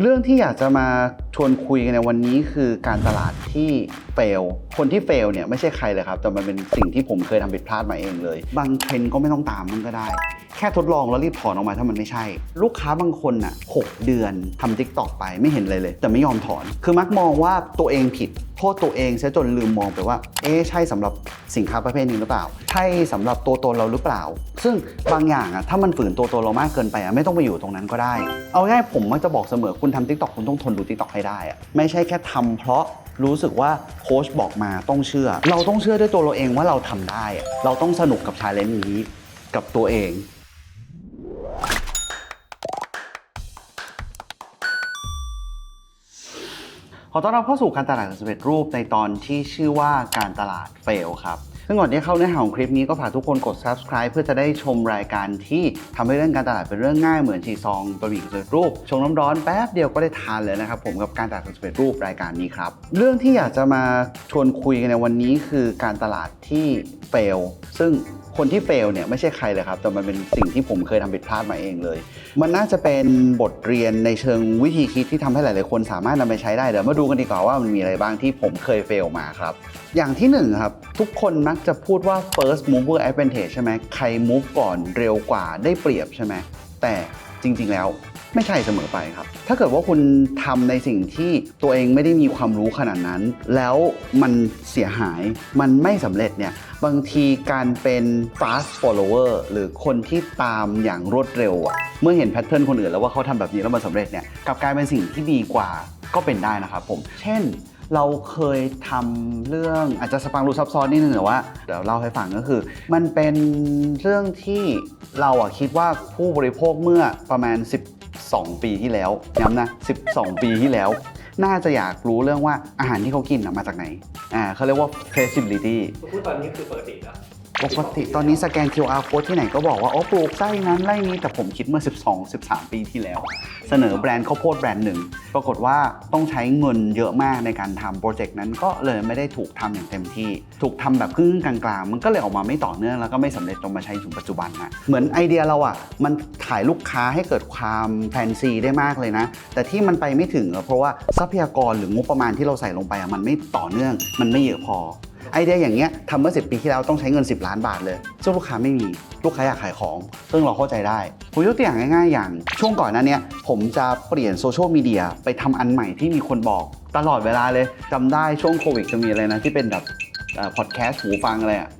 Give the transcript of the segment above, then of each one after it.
เรื่องที่อยากจะมา ชวนคุยกันในวันนี้คือการตลาดที่เฟล คนที่เฟลเนี่ยไม่ใช่ใครเลยครับ แต่มันเป็นสิ่งที่ผมเคยทำผิดพลาดมาเองเลย บางเทรนก็ไม่ต้องตามมันก็ได้ แค่ทดลองแล้วรีบถอนออกมาถ้ามันไม่ใช่ ลูกค้าบางคนน่ะหกเดือนทำทิกตอกไปไม่เห็นเลยเลย แต่ไม่ยอมถอน คือมักมองว่าตัวเองผิดโทษตัวเองเสียจนลืมมองไปว่า เอ๊ใช่สำหรับสินค้าประเภทนี้หรือเปล่า ใช่สำหรับตัวตนเราหรือเปล่า ซึ่งบางอย่างอะถ้ามันฝืนตัวตนเรามากเกินไปอะไม่ต้องไปอยู่ตรงนั้นก็ได้ เอาง่ายผมมักจะบอกเสมอคุณทำทิกตอกคุณต้องทนดูทิกตอกให้ได้อะไม่ใช่แค่ทำเพราะรู้สึกว่าโค้ชบอกมาต้องเชื่อ เราต้องเชื่อด้วยตัวเราเองว่าเราทำได้ เราต้องสนุกกับชาเลนจ์นี้กับตัวเองขอต้อนรับเข้าสู่การตลาดสำเร็จรูปในตอนที่ชื่อว่าการตลาดเฟลครับ ซึ่งก่อนที่เข้าเนื้อหาของคลิปนี้ก็ฝากทุกคนกด subscribe เพื่อจะได้ชมรายการที่ทำให้เรื่องการตลาดเป็นเรื่องง่ายเหมือนฉีซองบะหมี่กึ่งสำเร็จรูปชงน้ำร้อนแป๊บเดียวก็ได้ทานเลยนะครับผมกับการตลาดสำเร็จรูปรายการนี้ครับเรื่องที่อยากจะมาชวนคุยกันในวันนี้คือการตลาดที่เฟลซึ่งคนที่เฟลเนี่ยไม่ใช่ใครเลยครับ แต่มันเป็นสิ่งที่ผมเคยทำผิดพลาดมาเองเลย มันน่าจะเป็นบทเรียนในเชิงวิธีคิดที่ทำให้หลาย ๆ คนสามารถนำไปใช้ได้เดี๋ยวมาดูกันดีกว่าว่ามันมีอะไรบ้างที่ผมเคยเฟลมาครับ อย่างที่หนึ่งครับ ทุกคนมักจะพูดว่า first mover advantage ใช่ไหมใคร move ก่อนเร็วกว่าได้เปรียบใช่ไหมแต่จริง ๆ แล้วไม่ใช่เสมอไปครับ ถ้าเกิดว่าคุณทำในสิ่งที่ตัวเองไม่ได้มีความรู้ขนาดนั้น แล้วมันเสียหาย มันไม่สำเร็จเนี่ย บางทีการเป็น fast follower หรือคนที่ตามอย่างรวดเร็วอะเมื่อเห็นแพทเทิร์นคนอื่นแล้วว่าเขาทำแบบนี้แล้วมันสำเร็จเนี่ย กลับกลายเป็นสิ่งที่ดีกว่าก็เป็นได้นะครับผม เช่น เราเคยทำเรื่องอาจจะสปังรู้ซับซ้อนนิดนึงแต่ว่าเดี๋ยวเล่าให้ฟังก็คือ มันเป็นเรื่องที่เราอะคิดว่าผู้บริโภคเมื่อประมาณ 12 ปีที่แล้วย้ำนะ 12 ปีที่แล้ว น่าจะอยากรู้เรื่องว่าอาหารที่เขากินอะมาจากไหนอ่าเขาเรียกว่า traceability พูดตอนนี้คือปกติแล้ว ปกติตอนนี้สแกน QR code ที่ไหนก็บอกว่าโอ๋อปลูกไส้นั้นไร่นี้แต่ผมคิดเมื่อ 12 13 ปีที่แล้ว เสนอแบรนด์ข้าวโพดแบรนด์หนึ่ง ปรากฏว่าต้องใช้เงินเยอะมากในการทำโปรเจกต์นั้นก็เลยไม่ได้ถูกทำอย่างเต็มที่ ถูกทำแบบครึ่งกลางๆ มันก็เลยออกมาไม่ต่อเนื่องแล้วก็ไม่สำเร็จจนมาใช้ถึงปัจจุบันนะเหมือนไอเดียเราอะมันถ่ายลูกค้าให้เกิดความแฟนซีได้มากเลยนะ แต่ที่มันไปไม่ถึงเพราะว่าทรัพยากรหรืองบประมาณที่เราใส่ลงไปอะมันไม่ต่อเนื่อง มันไม่เยอะพอ ไอเดียอย่างเงี้ยทำเมื่อ 10 ปีที่แล้วต้องใช้เงิน 10 ล้านบาทเลย ซึ่งลูกค้าไม่มีลูกค้าอยากขายของ ซึ่งเราเข้าใจได้ ผมยกตัวอย่างง่ายๆ อย่าง ช่วงก่อนหนั้นเนี้ยผมจะเปลี่ยนโซเชียลมีเดียไปทำอันใหม่ที่มีคนบอก ตลอดเวลาเลยจำได้ช่วงโควิดจะมีอะไรนะที่เป็นแบบพอดแคสต์หูฟังอะไรอะ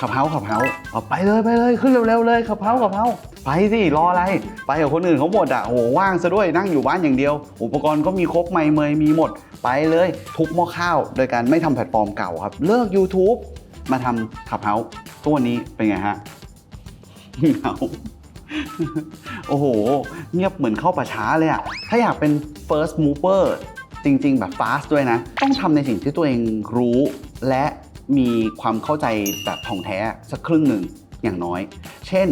ขับเฮาขับเฮาเอาไปเลยไปเลยขึ้นเร็วๆเลยขับเฮาขับเฮาไปสิรออะไร ไปกับคนอื่นเขาหมดอะโอ้โหว่างซะด้วยนั่งอยู่บ้านอย่างเดียว อุปกรณ์ก็มีครบไม่เมยมีหมด ไปเลยทุกหม้อข้าว โดยการไม่ทำแพลตฟอร์มเก่าครับ เลิก YouTube มาทำขับเฮาทุกวันนี้เป็นไงฮะเหงาโอ้โห เงียบเหมือนเข้าป่าช้าเลยอะถ้าอยากเป็น first mover จริง ๆ แบบ fast ด้วยนะ ต้องทำในสิ่งที่ตัวเองรู้และ มีความเข้าใจแบบท่องแท้สักครึ่งหนึ่งอย่างน้อย เช่น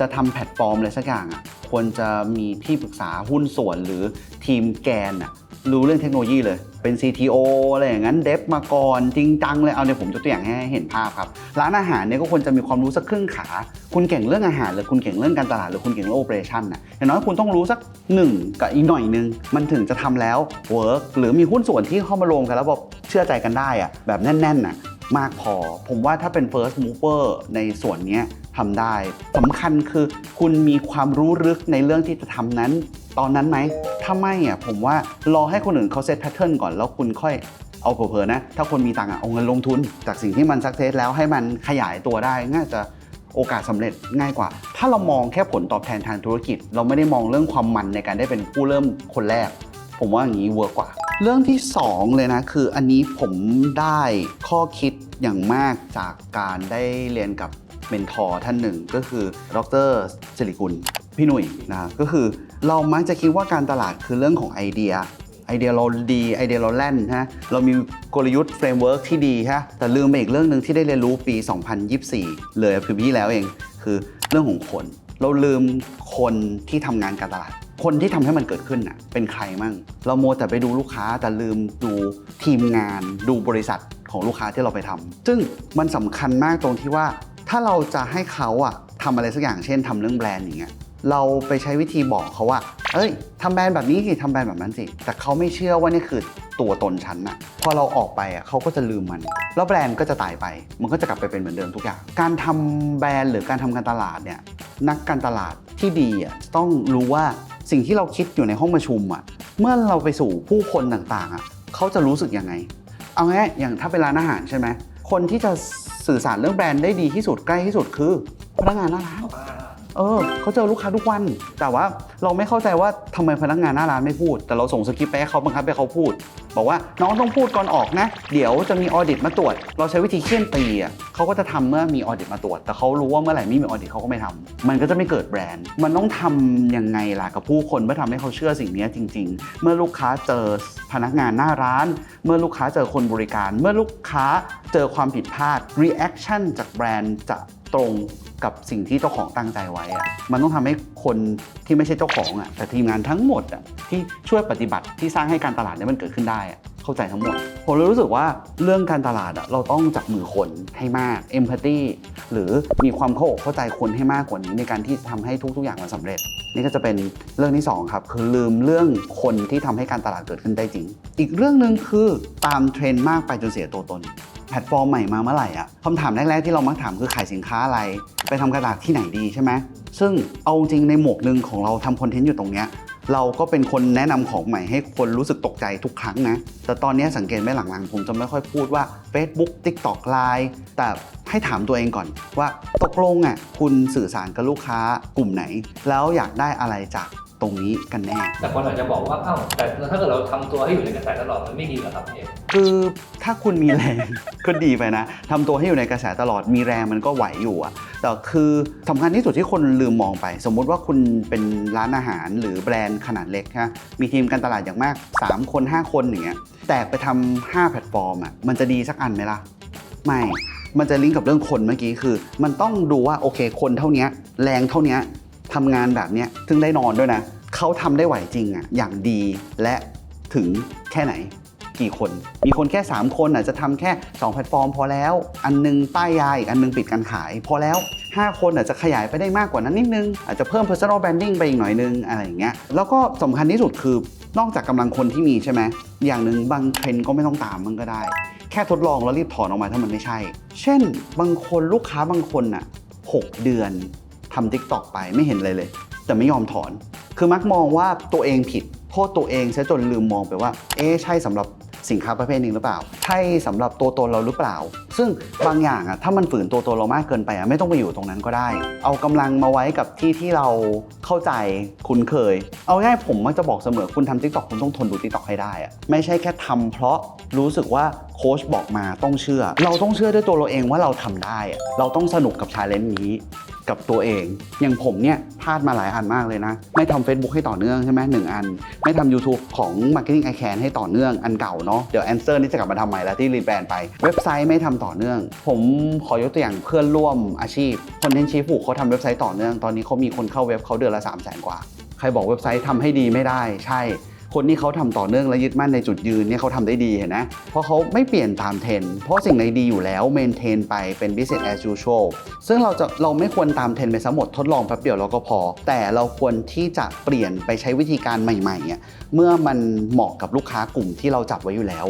จะทำแพลตฟอร์มอะไรสักอย่างอะควรจะมีที่ปรึกษาหุ้นส่วนหรือทีมแกนอะรู้เรื่องเทคโนโลยีเลย เป็น CTO อะไรอย่างนั้นเดฟมาก่อนจริงจังเลย เอาเดี๋ยผมยกตัวอย่างให้เห็นภาพครับ ร้านอาหารเนี่ยก็ควรจะมีความรู้สักครึ่งขา คุณเก่งเรื่องอาหารหรือคุณเก่งเรื่องการตลาดหรือคุณเก่งเรื่องโอเปอเรชั่นน่ะอย่างน้อยคุณต้องรู้สักหนึ่งกับอีกหน่อยหนึง มันถึงจะทำแล้วเวิร์กหรือมีหุ้นส่วนที่เข้ามารวมกันแล้วแบบเชื่อใจกันได้อะแบบแน่นๆน่ะ มากพอ ผมว่าถ้าเป็น first mover ในส่วนนี้ทำได้สำคัญคือคุณมีความรู้ลึกในเรื่องที่จะทำนั้น ตอนนั้นไหม ถ้าไม่อะผมว่ารอให้คนอื่นเขาเซตแพทเทิร์นก่อนแล้วคุณค่อยเอาเผลอๆนะ ถ้าคนมีตังค์เอาเงินลงทุน จากสิ่งที่มันสักเซสแล้วให้มันขยายตัวได้น่าจะโอกาสสำเร็จง่ายกว่า ถ้าเรามองแค่ผลตอบแทนทางธุรกิจ เราไม่ได้มองเรื่องความมันในการได้เป็นผู้เริ่มคนแรก ผมว่าอย่างนี้เวิร์กกว่า เรื่องที่ 2 เลยนะคืออันนี้ผมได้ข้อคิดอย่างมากจากการได้เรียนกับเมนทอร์ท่านหนึ่งก็คือ ดรสิริกุล พี่หนุ่ยนะก็คือเรามักจะคิดว่าการตลาดคือเรื่องของไอเดียไอเดียเราดีไอเดียเราแล่นฮะเรามีกลยุทธ์เฟรมเวิร์กที่ดีฮะแต่ลืมไปอีกเรื่องหนึ่งที่ได้เรียนรู้ปี 2024 เลยคือพี่แล้วเองคือเรื่องของคน เราลืมคนที่ทำงานการตลาด คนที่ทำให้มันเกิดขึ้นน่ะเป็นใครมั่ง เราโมแต่ไปดูลูกค้าแต่ลืมดูทีมงาน ดูบริษัทของลูกค้าที่เราไปทำซึ่งมันสำคัญมากตรงที่ว่า ถ้าเราจะให้เขาอะทำอะไรสักอย่างเช่นทำเรื่องแบรนด์อย่างเงี้ยเราไปใช้วิธีบอกเขาว่า เอ้ยทำแบรนด์แบบนี้สิทำแบรนด์แบบนั้นสิ แต่เขาไม่เชื่อว่านี่คือตัวตนฉันน่ะพอเราออกไปอะเขาก็จะลืมมัน แล้วแบรนด์ก็จะตายไป มันก็จะกลับไปเป็นเหมือนเดิมทุกอย่าง การทำแบรนด์หรือการทำการตลาดเนี่ย นักการตลาดที่ดีอะต้องรู้ว่า สิ่งที่เราคิดอยู่ในห้องประชุมอะเมื่อเราไปสู่ผู้คนต่างๆอะเขาจะรู้สึกยังไง เอาง่ายอย่างถ้าเป็นร้านอาหารใช่ไหมคนที่จะสื่อสารเรื่องแบรนด์ได้ดีที่สุดใกล้ที่สุดคือพนักงานหน้าร้าน เออเขาเจอลูกค้าทุกวัน แต่ว่าเราไม่เข้าใจว่าทำไมพนักงานหน้าร้านไม่พูด แต่เราส่งสคริปต์ไปให้เขาบังคับให้เขาพูด บอกว่าน้องต้องพูดก่อนออกนะ เดี๋ยวจะมีออดิตมาตรวจ เราใช้วิธีเคี่ยนตีอะเขาก็จะทำเมื่อมีออดิตมาตรวจ แต่เขารู้ว่าเมื่อไหร่ไม่มีออดิตเขาก็ไม่ทำมันก็จะไม่เกิดแบรนด์ มันต้องทำยังไงล่ะกับผู้คนเพื่อทำให้เขาเชื่อสิ่งนี้จริง ๆ เมื่อลูกค้าเจอพนักงานหน้าร้าน เมื่อลูกค้าเจอคนบริการ เมื่อลูกค้าเจอความผิดพลาด reaction จากแบรนด์จะ ตรงกับสิ่งที่เจ้าของตั้งใจไว้อะมันต้องทำให้คนที่ไม่ใช่เจ้าของอะแต่ทีมงานทั้งหมดอะที่ช่วยปฏิบัติที่สร้างให้การตลาดเนี้มันเกิดขึ้นได้อะเข้าใจทั้งหมด ผมเลยรู้สึกว่าเรื่องการตลาดอะเราต้องจับมือคนให้มาก empathy หรือมีความเข้าอกเข้าใจคนให้มากกว่านี้ในการที่จะทำให้ทุก ๆ อย่างมันสำเร็จ นี่ก็จะเป็นเรื่องที่สองครับ คือลืมเรื่องคนที่ทำให้การตลาดเกิดขึ้นได้จริง อีกเรื่องหนึ่งคือตามเทรนด์มากไปจนเสียตัวตน แพลตฟอร์มใหม่มาเมื่อไหร่อะคำถามแรก ๆ ที่เรามักถามคือขายสินค้าอะไร ไปทำกรตลาดที่ไหนดีใช่ไหมซึ่งเอาจริงในหมวกหนึ่งของเราทำคอนเทนต์อยู่ตรงเนี้ยเราก็เป็นคนแนะนำของใหม่ให้คนรู้สึกตกใจทุกครั้งนะ แต่ตอนนี้สังเกตไหมหลังๆ ผมจะไม่ค่อยพูดว่า Facebook TikTok Line แต่ให้ถามตัวเองก่อนว่าตกลงอะคุณสื่อสารกับลูกค้ากลุ่มไหน แล้วอยากได้อะไรจาก ตรงนี้กันแน่ แต่คนอาจจะบอกว่าอ้าวแต่ถ้าเกิดเราทำตัวให้อยู่ในกระแสตลอดมันไม่ดีเหรอครับพี่เอกคือถ้าคุณมีแรง ก็ดีไปนะทำตัวให้อยู่ในกระแสตลอดมีแรงมันก็ไหวอยู่อะแต่คือสำคัญที่สุดที่คนลืมมองไป สมมุติว่าคุณเป็นร้านอาหารหรือแบรนด์ขนาดเล็กนะมีทีมการตลาดอย่างมาก 3 คน 5 คนอย่างเงี้ยแต่ไปทำ5แพลตฟอร์มอะมันจะดีสักอันไหมล่ะ ไม่ มันจะลิงก์กับเรื่องคนเมื่อกี้คือ มันต้องดูว่าโอเคคนเท่านี้แรงเท่านี้ ทำงานแบบเนี้ยถึงได้นอนด้วยนะ เขาทำได้ไหวจริงอะอย่างดีและถึงแค่ไหนกี่คน มีคนแค่ 3 คนอาจจะทำแค่ 2 แพลตฟอร์ม พอแล้ว อันนึงป้ายยาอีกอันนึงปิดการขาย พอแล้ว 5 คนอาจจะขยายไปได้มากกว่านั้นนิดนึง อาจจะเพิ่ม personal branding ไปอีกหน่อยนึงอะไรอย่างเงี้ยแล้วก็สำคัญที่สุดคือนอกจากกำลังคนที่มีใช่ไหมอย่างหนึ่งบางเทรนก็ไม่ต้องตามมันก็ได้ แค่ทดลองแล้วรีบถอนออกมาถ้ามันไม่ใช่ เช่น บางคนลูกค้าบางคนน่ะ6เดือน ทำ TikTok ไปไม่เห็นเลยเลย แต่ไม่ยอมถอน คือมักมองว่าตัวเองผิดโทษตัวเองซะจนลืมมองไปว่า เอ๊ะใช่สำหรับสินค้าประเภทนี้หรือเปล่า ใช่สำหรับตัวตนเราหรือเปล่า ซึ่งบางอย่างอะถ้ามันฝืนตัวตนเรามากเกินไปอะไม่ต้องไปอยู่ตรงนั้นก็ได้ เอากำลังมาไว้กับที่ที่เราเข้าใจคุ้นเคย เอาง่ายผมมักจะบอกเสมอคุณทำทิกตอกคุณต้องทนดูทิกตอกให้ได้อะไม่ใช่แค่ทำเพราะรู้สึกว่าโค้ชบอกมาต้องเชื่อ เราต้องเชื่อด้วยตัวเราเองว่าเราทำได้อะเราต้องสนุกกับชาเลนจ์นี้ กับตัวเอง อย่างผมเนี่ยพลาดมาหลายอันมากเลยนะ ไม่ทำ Facebook ให้ต่อเนื่องใช่ไหมหนึ่งอัน ไม่ทำ YouTube ของ Marketing I Can ให้ต่อเนื่องอันเก่าเนาะเดี๋ยว Answer นี่จะกลับมาทำใหม่แล้วที่รีแบรนด์ไป เว็บไซต์ไม่ทำต่อเนื่อง ผมขอยกตัวอย่างเพื่อนร่วมอาชีพคนเทนชีฟูเขาทำเว็บไซต์ต่อเนื่องตอนนี้เขามีคนเข้าเว็บเขาเดือนละ3 0 0 0 0 0กว่า ใครบอกเว็บไซต์ทำให้ดีไม่ได้ใช่ คนที่เขาทำต่อเนื่องและยึดมั่นในจุดยืนเนี่ยเขาทำได้ดีเห็นไหมเพราะเขาไม่เปลี่ยนตามเทรนเพราะสิ่งไหนดีอยู่แล้วเมนเทนไปเป็น business as usual ซึ่งเราจะเราไม่ควรตามเทรนไปซะหมดทดลองแป๊บเดียวเราก็พอ แต่เราควรที่จะเปลี่ยนไปใช้วิธีการใหม่ๆอะเมื่อมันเหมาะกับลูกค้ากลุ่มที่เราจับไว้อยู่แล้ว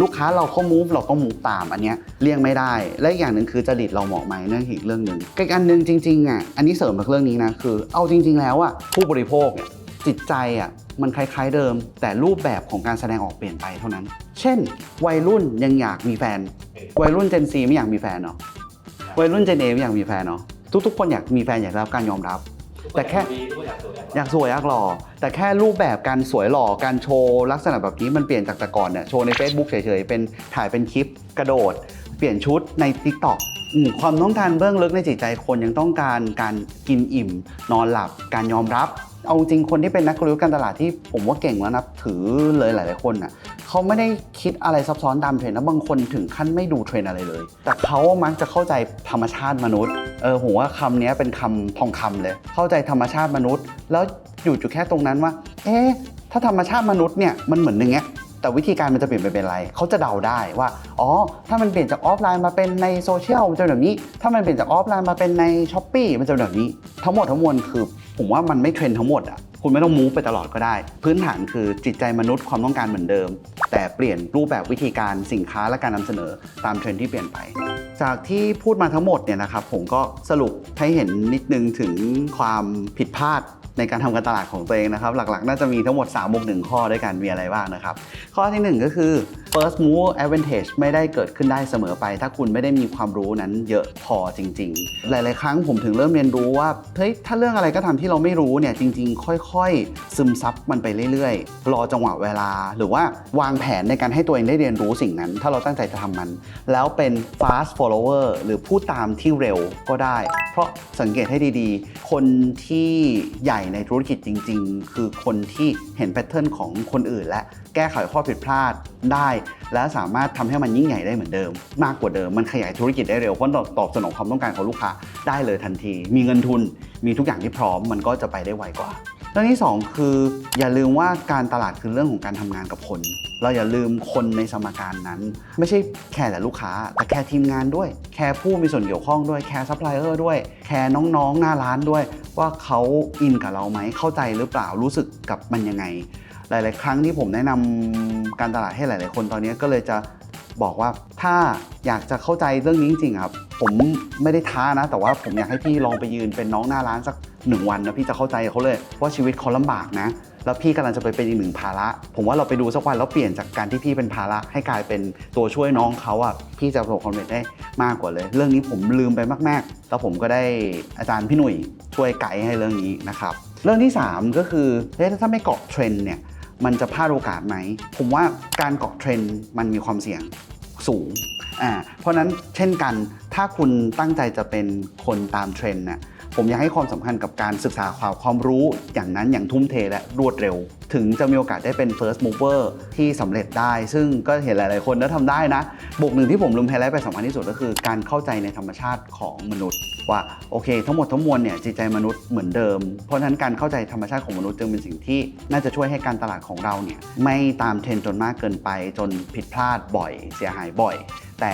ลูกค้าเราเขา move เราต้อง move ตามอันเนี้ยเลี่ยงไม่ได้ และอย่างหนึ่งคือจริตเราเหมาะไหมนั่นอีกเรื่องหนึ่งอีกอันหนึ่งจริงๆอะอันนี้เสริมจากเรื่องนี้นะคือ เอาจริง ๆ แล้วอะผู้บริโภคจิตใจอะ มันคล้ายๆเดิม แต่รูปแบบของการแสดงออกเปลี่ยนไปเท่านั้น เช่น วัยรุ่นยังอยากมีแฟน วัยรุ่น Gen Z ไม่อยากมีแฟนเนาะวัยรุ่น Gen A ไม่อยากมีแฟนเนาะทุกๆ คนอยากมีแฟนอยากได้รับการยอมรับ แต่แค่ดีทุกคนอยากสวยอยากสวยอยากหล่อแต่แค่รูปแบบการสวยหล่อการโชว์ลักษณะแบบนี้มันเปลี่ยนจากแต่ก่อนเนี่ยโชว์ใน Facebook เฉยๆเป็นถ่ายเป็นคลิปกระโดด เปลี่ยนชุดใน TikTok อืมความต้องการเบื้องลึกในจิตใจคนยังต้องการการกินอิ่ม นอนหลับการยอมรับ เอาจริงคนที่เป็นนักกลยุทธ์การตลาดที่ผมว่าเก่งแล้วนับถือเลยหลาย ๆ คนอะเขาไม่ได้คิดอะไรซับซ้อนตามเทรนด์นะบางคนถึงขั้นไม่ดูเทรนด์อะไรเลย แต่เขามักจะเข้าใจธรรมชาติมนุษย์เออผมว่าคำนี้เป็นคำทองคำเลย เข้าใจธรรมชาติมนุษย์ แล้วอยู่จุดแค่ตรงนั้นว่า เอ๊ะถ้าธรรมชาติมนุษย์เนี่ยมันเหมือนอย่างเงี้ยแต่วิธีการมันจะเปลี่ยนไปเป็นอะไร เขาจะเดาได้ว่า อ๋อ ถ้ามันเปลี่ยนจากออฟไลน์มาเป็นในโซเชียลมันจะแบบนี้ ถ้ามันเปลี่ยนจากออฟไลน์มาเป็นในช้อปปีมันจะแบบนี้ ทั้งหมดทั้งมวลคือ ผมว่ามันไม่เทรนทั้งหมดอะคุณไม่ต้องมูฟไปตลอดก็ได้ พื้นฐานคือจิตใจมนุษย์ความต้องการเหมือนเดิม แต่เปลี่ยนรูปแบบวิธีการสินค้าและการนำเสนอตามเทรนที่เปลี่ยนไป จากที่พูดมาทั้งหมดเนี่ยนะครับผมก็สรุปให้เห็นนิดนึงถึงความผิดพลาด ในการทำการตลาดของตัวเองนะครับ หลักๆ น่าจะมีทั้งหมด3บวก1ข้อด้วยกันมีอะไรบ้างนะครับ ข้อทีหนึ่1 ก็คือ first move advantage ไม่ได้เกิดขึ้นได้เสมอไป ถ้าคุณไม่ได้มีความรู้นั้นเยอะพอจริง ๆ หลาย ๆ ครั้งผมถึงเริ่มเรียนรู้ว่าเฮ้ยถ้าเรื่องอะไรก็ทำที่เราไม่รู้เนี่ยจริง ๆ ค่อย ๆ ซึมซับมันไปเรื่อย ๆ รอจังหวะเวลา หรือว่าวางแผนในการให้ตัวเองได้เรียนรู้สิ่งนั้น ถ้าเราตั้งใจจะทำมัน แล้วเป็น fast follower หรือผู้ตามที่เร็วก็ได้ เพราะสังเกตให้ดีๆ คนที่ใหญ่ในธุรกิจจริง ๆ คือคนที่เห็นแพทเทิร์นของคนอื่น และแก้ไขข้อผิดพลาดได้ และสามารถทำให้มันยิ่งใหญ่ได้เหมือนเดิม มากกว่าเดิมมันขยายธุรกิจได้เร็วเพราะตอบสนองความต้องการของลูกค้าได้เลยทันที มีเงินทุนมีทุกอย่างที่พร้อมมันก็จะไปได้ไวกว่า เรื่องที่สองคืออย่าลืมว่าการตลาดคือเรื่องของการทำงานกับคน เราอย่าลืมคนในสมการนั้น ไม่ใช่แค่แต่ลูกค้า แต่แค่ทีมงานด้วย แค่ผู้มีส่วนเกี่ยวข้องด้วยแค่ซัพพลายเออร์ด้วย แค่น้องๆ หน้าร้านด้วย ว่าเขาอินกับเราไหมเข้าใจหรือเปล่ารู้สึกกับมันยังไง หลาย ๆ ครั้งที่ผมแนะนำการตลาดให้หลาย ๆ คนตอนนี้ก็เลยจะบอกว่าถ้าอยากจะเข้าใจเรื่องนี้จริงๆครับ ผมไม่ได้ท้านะ แต่ว่าผมอยากให้พี่ลองไปยืนเป็นน้องหน้าร้านสัก หนึ่งวันนะพี่จะเข้าใจเขาเลยว่าชีวิตเขาลำบากนะ แล้วพี่กำลังจะไปเป็นอีกหนึ่งภาระ ผมว่าเราไปดูสักวันแล้วเปลี่ยนจากการที่พี่เป็นภาระให้กลายเป็นตัวช่วยน้องเขาอะพี่จะประสบความสำเร็จได้มากกว่าเลย เรื่องนี้ผมลืมไปมากๆ แล้วผมก็ได้อาจารย์พี่หนุ่ยช่วยไกด์ให้เรื่องนี้นะครับเรื่องที่ 3 ก็คือเฮ้ยถ้าไม่เกาะเทรนเนี่ยมันจะพลาดโอกาสไหม ผมว่าการเกาะเทรนมันมีความเสี่ยงสูงอ่าเพราะนั้นเช่นกันถ้าคุณตั้งใจจะเป็นคนตามเทรนด์น่ะ ผมอยากให้ความสำคัญกับการศึกษาความความรู้อย่างนั้นอย่างทุ่มเทและรวดเร็ว ถึงจะมีโอกาสได้เป็น first mover ที่สำเร็จได้ ซึ่งก็เห็นหลาย ๆ คนแล้วทำได้นะบวกหนึ่งที่ผมลืมไฮไลท์ไปสำคัญที่สุดก็คือ การเข้าใจในธรรมชาติของมนุษย์ ว่าโอเค ทั้งหมดทั้งมวลเนี่ยจิตใจมนุษย์เหมือนเดิม เพราะฉะนั้นการเข้าใจธรรมชาติของมนุษย์จึงเป็นสิ่งที่น่าจะช่วยให้การตลาดของเราเนี่ยไม่ตามเทรนจนมากเกินไปจนผิดพลาดบ่อย เสียหายบ่อย แต่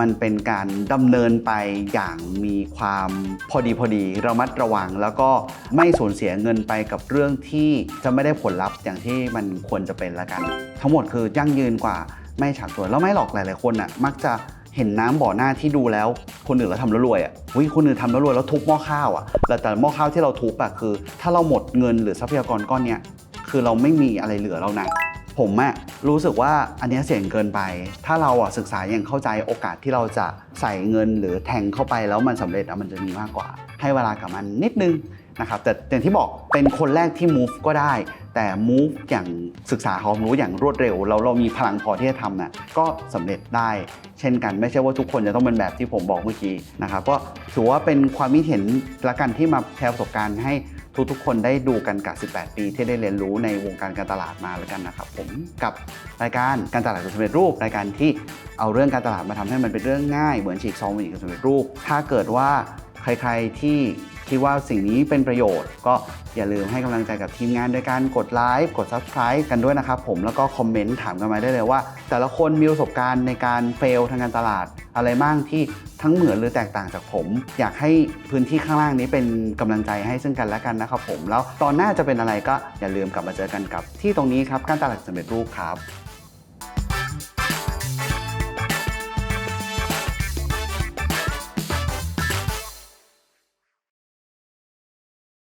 มันเป็นการดำเนินไปอย่างมีความพอดีพอดีระมัดระวัง แล้วก็ไม่สูญเสียเงินไปกับเรื่องที่จะไม่ได้ผลลัพธ์อย่างที่มันควรจะเป็นละกัน ทั้งหมดคือยั่งยืนกว่าไม่ฉาบฉวยแล้วไม่หลอกหลายๆคนอะมักจะเห็นน้ำบ่อหน้าที่ดูแล้วคนอื่นเราทำแล้วรวยอะวิคนอื่นทำแล้วรวยแล้วทุบหม้อข้าวอะแต่แต่หม้อข้าวที่เราทุบอะคือ ถ้าเราหมดเงินหรือทรัพยากรก้อนเนี้ยคือเราไม่มีอะไรเหลือแล้วนะ ผมอะรู้สึกว่าอันนี้เสี่ยงเกินไป ถ้าเราอะศึกษาอย่างเข้าใจโอกาสที่เราจะใส่เงินหรือแทงเข้าไปแล้วมันสำเร็จอะมันจะมีมากกว่า ให้เวลากับมันนิดนึงนะครับแต่อย่างที่บอกเป็นคนแรกที่ move ก็ได้ แต่ move อย่างศึกษาความรู้อย่างรวดเร็ว เราเรามีพลังพอที่จะทำน่ะก็สำเร็จได้ เช่นกันไม่ใช่ว่าทุกคนจะต้องเป็นแบบที่ผมบอกเมื่อกี้นะครับก็ถือว่าเป็นความคิดเห็นละกันที่มาแชร์ประสบการณ์ให้ ทุกๆ คนได้ดูกันกับ 18 ปี ที่ได้เรียนรู้ในวงการการตลาดมาแล้วกันนะครับผมกับรายการการตลาดแบบสำเร็จรูปรายการที่เอาเรื่องการตลาดมาทำให้มันเป็นเรื่องง่ายเหมือนฉีกซองเป็นอีกสำเร็จรูป ถ้าเกิดว่าใครๆที่ คิดว่าสิ่งนี้เป็นประโยชน์ ก็อย่าลืมให้กำลังใจกับทีมงานโดยการกดไลค์กด Subscribe กันด้วยนะครับผมแล้วก็คอมเมนต์ถามกันมาได้เลยว่า แต่ละคนมีประสบการณ์ในการเฟลทางการตลาด อะไรบ้างที่ทั้งเหมือนหรือแตกต่างจากผม อยากให้พื้นที่ข้างล่างนี้เป็นกำลังใจให้ซึ่งกันและกันนะครับผมแล้วตอนหน้าจะเป็นอะไรก็อย่าลืมกลับมาเจอกันกับที่ตรงนี้ครับการตลาดสำเร็จรูปครับ